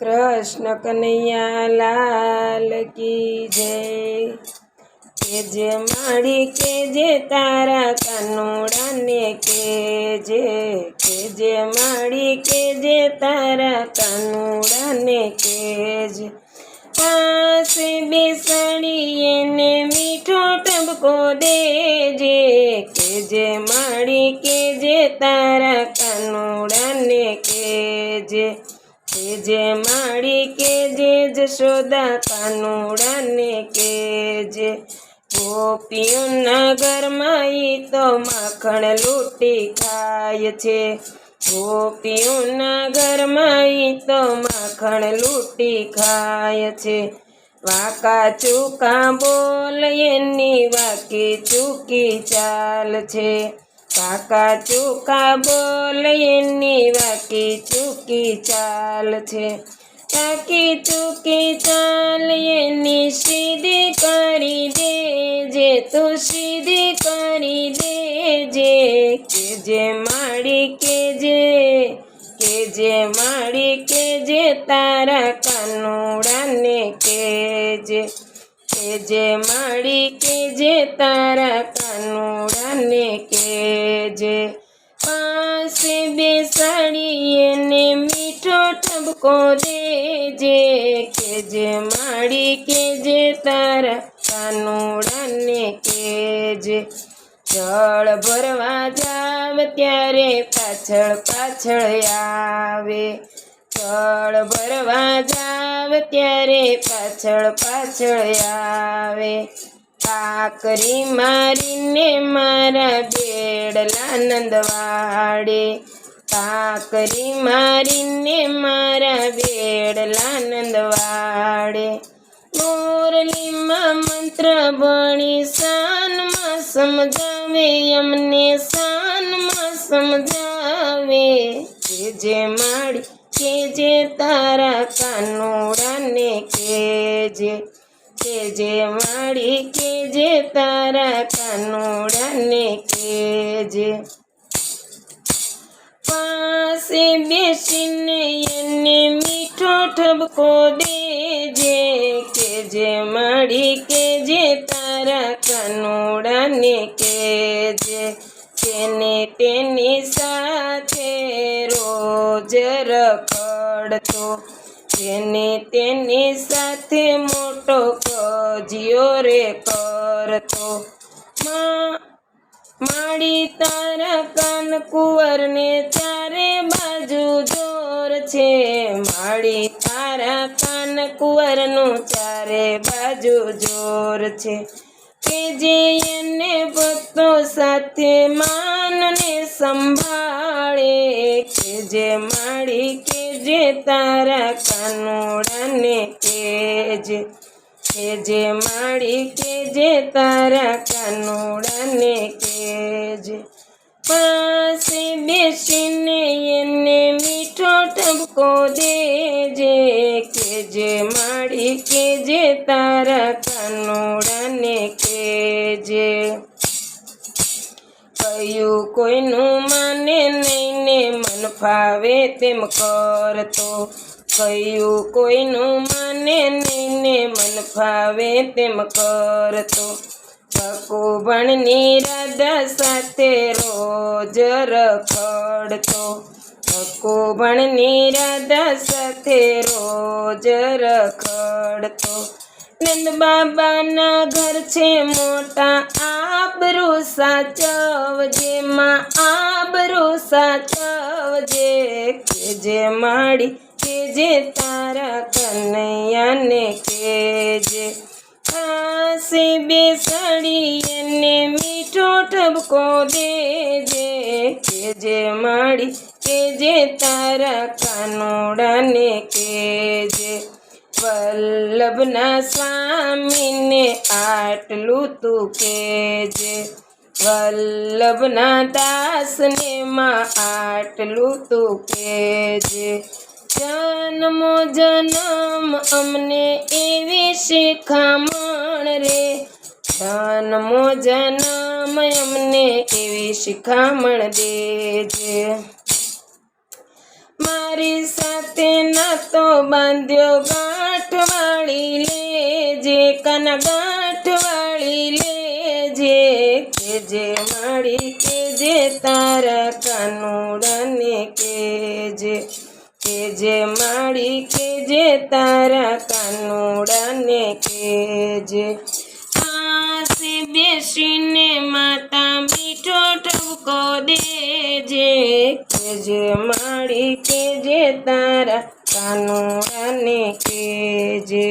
કૃષ્ણ કનૈયા લાલ કી જય. કેજે જે કેજે તારા કાનોડાને કે જે. કે જે માડી કે જે તારા કાનોડાને કે જે. પાસે બેસાડી એને મીઠો ટબકો દેજે કે જે માડી કે જે તારા કાનુડાને કે જે. કે જે માડી કે જે જશોદા કાનુડાને કે જે ગોપીઓના ઘરમાં તો માખણ લૂંટી ખાય છે. ગોપીઓના ઘરમાં તો માખણ લૂંટી ખાય છે. વાકા ચૂકા બોલ, એની વાકી ચૂકી ચાલ છે. કાકા ચૂકા બોલ, એની વાકી ચૂકી ચાલ છે. કાકી ચૂકી ચાલ, એની સીધી કરી દેજે, તું સીધી કરી દેજે. કે જે માડી, કે જે કે જે માડી, કે જે તારા કાનુડાને કે જે. જે માડી કે જે તારા કાનુડાને કે જે પાસે બેસાડીએ એને મીઠો ઠબકો દેજે કે જે માડી કે જે તારા કાનુડાને કે જે જળ ભરવા જાવ ત્યારે પાછળ પાછળ આવે. જળ ભરવા જાવ ત્યારે પાછળ પાછળ આવે. કાકરી મારીને મારા બેડલા નંદવાડે. કાકરી મારીને મારા બેડલા નંદવાડે. મોરલીમાં મંત્ર ભણી શાનમાં સમજાવે અમને શાનમાં સમજાવે. કે જે માડી કે જે તારા કાનુડાને કે જે કે જે માડી કે જે તારા કાનુડાને કે જે. પાસે બેસીને એને મીઠો ઠબકો દેજે, કે જે માડી કે જે તારા કાનુડાને કે જે. તેને તેની સાથે રોજ રખડતો. તેને તેની સાથે મોટો કજિયો રે કરતો. માડી તારા કાન કુંવરને ચારે બાજુ જોર છે. માડી તારા કાન કુંવરનું ચારે બાજુ જોર છે. કે જે એને ભક્તો સાથે માનને સંભાળે, કે જે માડી કે જે તારા કાનોડાને કે કે જે માડી કે જે તારા કાનોડાને કે જે પાસે બેસીને એને મીઠો ટબકો દેજે, કે જે માડી કે જે તારા કાનોડાને જે કયું કોઈનું માને નહીં ને મન ફાવે તેમ કરતો. કયું કોઈનું માને નહીં ને મન ફાવે તેમ કરતો. ભકુભણની રાધા સાથે રોજ રખડતો. ભકુભણની રાધા સાથે રોજ રખડતો. નંદ બાબાના ઘર છે મોટા આબરૂ સાચવજે માં આબરૂ સાચવજે, કે જે માડી કે જે તારા કનૈયાને કે જે પાસે બેસાડી એને મીઠો ઠબકો દેજે, કે જે માડી કે જે તારા કાનોડાને કે જે વલ્લભના સ્વામીને આટલું તું કેજે વલ્લભના દાસને માં આટલું તું કેજે જન્મો જન્મ અમને એવી શિખામણ રે. જન્મો જન્મ અમને એવી શિખામણ દેજે. મારી સાથે નાતો બાંધ્યો ગાંઠ વાળી લેજે કન ગાંઠ વાળી લેજે કેજે મારી કેજે તારા કાનુડાને કેજે કેજે મારી કેજે તારા કાનુડાને કેજે પાસે બેસીને માતા કેજે કે કેજે તારા કાનુડાને કેજે